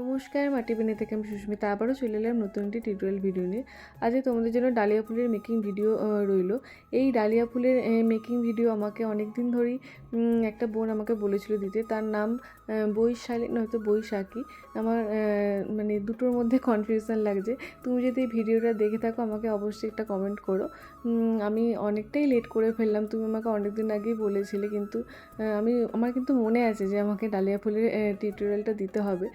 নমস্কার, মাটি বিনে থেকে আমি সুস্মিতা। আবারও চলে এলাম নতুন একটি টিউটোরিয়াল ভিডিও নিয়ে। আজকে তোমাদের জন্য ডালিয়া ফুলের মেকিং ভিডিও রইল। এই ডালিয়া ফুলের মেকিং ভিডিও আমাকে অনেক দিন ধরেই একটা বোন আমাকে বলেছিল দিতে। তার নাম বৈশালী, নয়তো বৈশাখী। আমার মানে দুটোর মধ্যে কনফিউশন লাগছে। তুমি যদি এই ভিডিওটা দেখে থাকো, আমাকে অবশ্যই একটা কমেন্ট করো। আমি অনেকটাই লেট করে ফেললাম। তুমি আমাকে অনেক দিন আগেই বলেছিলে, কিন্তু আমি, আমার কিন্তু মনে আছে যে আমাকে ডালিয়া ফুলের টিউটোরিয়ালটা দিতে হবে।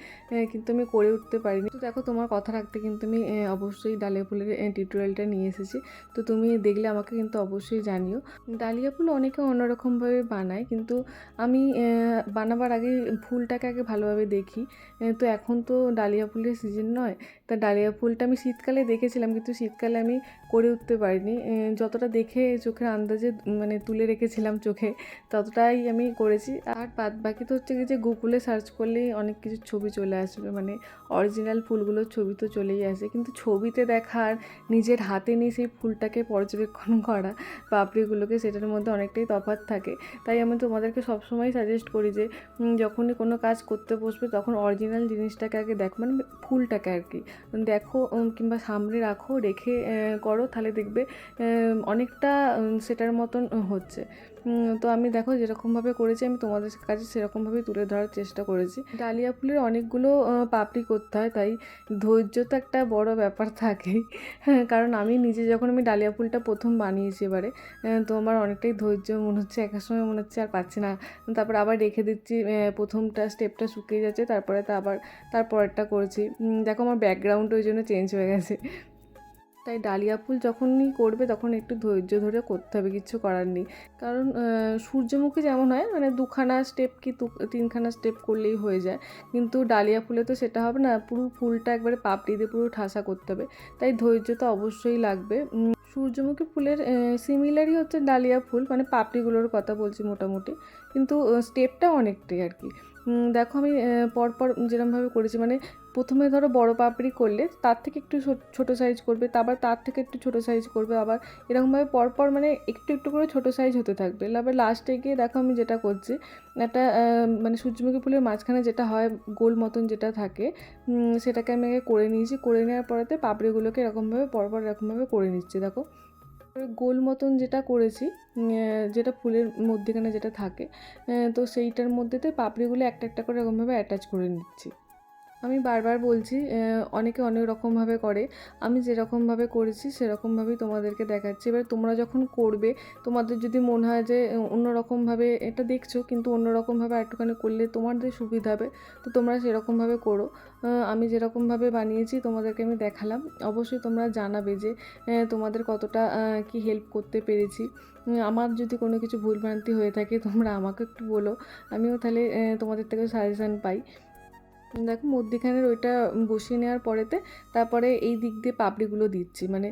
কিন্তু আমি করে উঠতে পারিনি। তো দেখো, তোমার কথা রাখতে কিন্তু আমি অবশ্যই ডালিয়া ফুলের টিউটোরিয়ালটা নিয়ে এসেছি। তো তুমি দেখলে, আমাকে কিন্তু অবশ্যই জানিও। ডালিয়া ফুল অনেকে অন্যরকমভাবে বানায়, কিন্তু আমি বানাবার আগে ফুলটাকে আগে ভালোভাবে দেখি। তো এখন তো ডালিয়া ফুলের সিজন নয়, তা ডালিয়া ফুলটা আমি শীতকালে দেখেছিলাম, কিন্তু শীতকালে আমি করে উঠতে পারিনি। যতটা দেখে চোখের আন্দাজে মানে তুলে রেখেছিলাম চোখে, ততটাই আমি করেছি। আর বাদ বাকি তো হচ্ছে যে গুগলে সার্চ করলেই অনেক কিছু ছবি চলে আসবে মানে অরিজিনাল ফুলগুলোর ছবি তো চলেই আসে। কিন্তু ছবিতে দেখার, নিজের হাতে নিয়ে সেই ফুলটাকে পর্যবেক্ষণ করা পাপড়িগুলোকে সেটার মধ্যে অনেকটাই তফাৎ থাকে। তাই আমি তোমাদেরকে সবসময় সাজেস্ট করি যে যখনই কোনো কাজ করতে বসবে, তখন অরিজিনাল জিনিসটাকে আগে দেখো মানে ফুলটাকে আর কি। দেখো কিংবা সামনে রাখো, রেখে করো, তাহলে দেখবে অনেকটা সেটার মতন হচ্ছে। তো আমি দেখো যেরকমভাবে করেছি, আমি তোমাদের কাছে সেরকমভাবেই তুলে ধরার চেষ্টা করেছি। ডালিয়া ফুলের অনেকগুলো পাপড়ি করতে হয়, তাই ধৈর্য তো একটা বড় ব্যাপার থাকেই হ্যাঁ কারণ আমি নিজে যখন আমি ডালিয়া ফুলটা প্রথম বানিয়েছি এবারে তো আমার অনেকটাই ধৈর্য, মনে হচ্ছে একার সময় মনে হচ্ছে আর পাচ্ছি না। তারপর আবার রেখে দিচ্ছি প্রথমটা স্টেপটা শুকিয়ে যাচ্ছে, তারপরে তো আবার, তারপরেরটা করছি। দেখো আমার ব্যাকগ্রাউন্ড ওই জন্য চেঞ্জ হয়ে গেছে। তাই ডালিয়া ফুল যখনই করবে তখন একটু ধৈর্য ধরে করতে হবে, কিছু করার নেই। কারণ সূর্যমুখী যেমন হয় মানে দুখানা স্টেপ কি তিনখানা স্টেপ করলেই হয়ে যায়। কিন্তু ডালিয়া ফুলে তো সেটা হবে না, পুরো ফুলটা একবারে পাপড়ি দিয়ে পুরো ঠাসা করতে হবে। তাই ধৈর্য তো অবশ্যই লাগবে। সূর্যমুখী ফুলের সিমিলারই হচ্ছে ডালিয়া ফুল মানে পাপড়িগুলোর কথা বলছি মোটামুটি। কিন্তু স্টেপটা অনেকটাই আর কি। দেখো আমি পরপর যেরমভাবে করেছি মানে প্রথমে ধরো বড় পাপড়ি করলে তার থেকে একটু ছোট সাইজ করবে, তারপর তার থেকে একটু ছোট সাইজ করবে, আবার এরকমভাবে পরপর মানে একটু একটু করে ছোট সাইজ হতে থাকবে। আবার লাস্টে গিয়ে দেখো আমি যেটা করছি, একটা মানে সূর্যমুখী ফুলের মাঝখানে যেটা হয়, গোল মতন যেটা থাকে সেটাকে আমি করে নিয়েছি, করে নেওয়ার পরেতে পাপড়িগুলোকে এরকমভাবে, পরপর এরকমভাবে করে নিচ্ছি, দেখো। তারপরে গোল মতন যেটা করেছি যেটা ফুলের মধ্যেখানে যেটা থাকে তো সেইটার মধ্যেতে পাপড়িগুলো একটা একটা করে এরকমভাবে অ্যাটাচ করে নিচ্ছি। আমি বারবার বলছি অনেকে অনেক রকমভাবে করে। আমি যেরকমভাবে করেছি, সেরকমভাবেই তোমাদেরকে দেখাচ্ছি। এবার তোমরা যখন করবে, তোমাদের যদি মনে হয় যে অন্যরকমভাবে এটা দেখছ, কিন্তু অন্যরকমভাবে একটুখানি করলে তোমাদের সুবিধা হবে, তো তোমরা সেরকমভাবে করো। আমি যেরকমভাবে বানিয়েছি, তোমাদেরকে আমি দেখালাম। অবশ্যই তোমরা জানাবে যে তোমাদের কতটা কি হেল্প করতে পেরেছি। আমার যদি কোনো কিছু ভুলভ্রান্তি হয়ে থাকে, তোমরা আমাকে একটু বলো। আমিও তাহলে তোমাদের থেকে সাজেশান পাই। দেখো মধ্যিখানের ওইটা বসিয়ে নেওয়ার পরেতে তারপরে এই দিক দিয়ে পাপড়িগুলো দিচ্ছি। মানে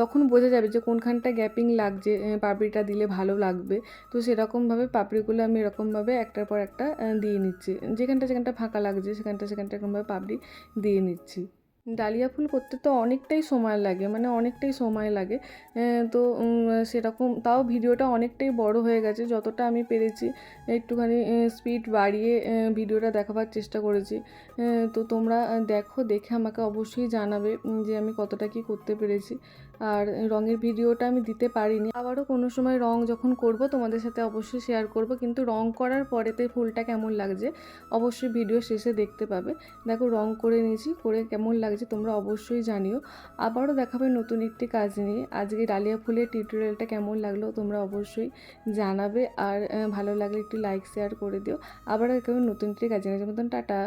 তখন বোঝা যাবে যে কোনখানটা গ্যাপিং লাগছে পাপড়িটা দিলে ভালো লাগবে। তো সেরকমভাবে পাপড়িগুলো আমি এরকমভাবে একটার পর একটা দিয়ে নিচ্ছি। যেখানটা যেখানটা ফাঁকা লাগছে, সেখানটা সেখানটা এরকমভাবে পাপড়ি দিয়ে নিচ্ছি। ডালিয়া ফুল করতে তো অনেকটাই সময় লাগে মানে অনেকটাই সময় লাগে। তো সেরকম, তাও ভিডিওটা অনেকটাই বড় হয়ে গেছে, যতটা আমি পেরেছি। একটুখানি স্পিড বাড়িয়ে ভিডিওটা দেখাবার চেষ্টা করেছি। তো তোমরা দেখো, দেখে আমাকে অবশ্যই জানাবে যে আমি কতটা কি করতে পেরেছি। আর রঙের ভিডিওটা আমি দিতে পারিনি। আবারও কোনো সময় রং যখন করব, তোমাদের সাথে অবশ্যই শেয়ার করব। কিন্তু রং করার পরেতে ফুলটা কেমন লাগছে, অবশ্যই ভিডিও শেষে দেখতে পাবে। দেখো রং করে নিয়েছি, করে কেমন লাগছে তোমরা অবশ্যই জানিও। আবারও দেখাবে নতুন একটি কাজ নিয়ে। আজকে ডালিয়া ফুলের টিউটোরিয়ালটা কেমন লাগল তোমরা অবশ্যই জানাবে। আর ভালো লাগলে একটি লাইক শেয়ার করে দিও। আবার দেখাবে নতুন একটি কাজে মতন টাটা।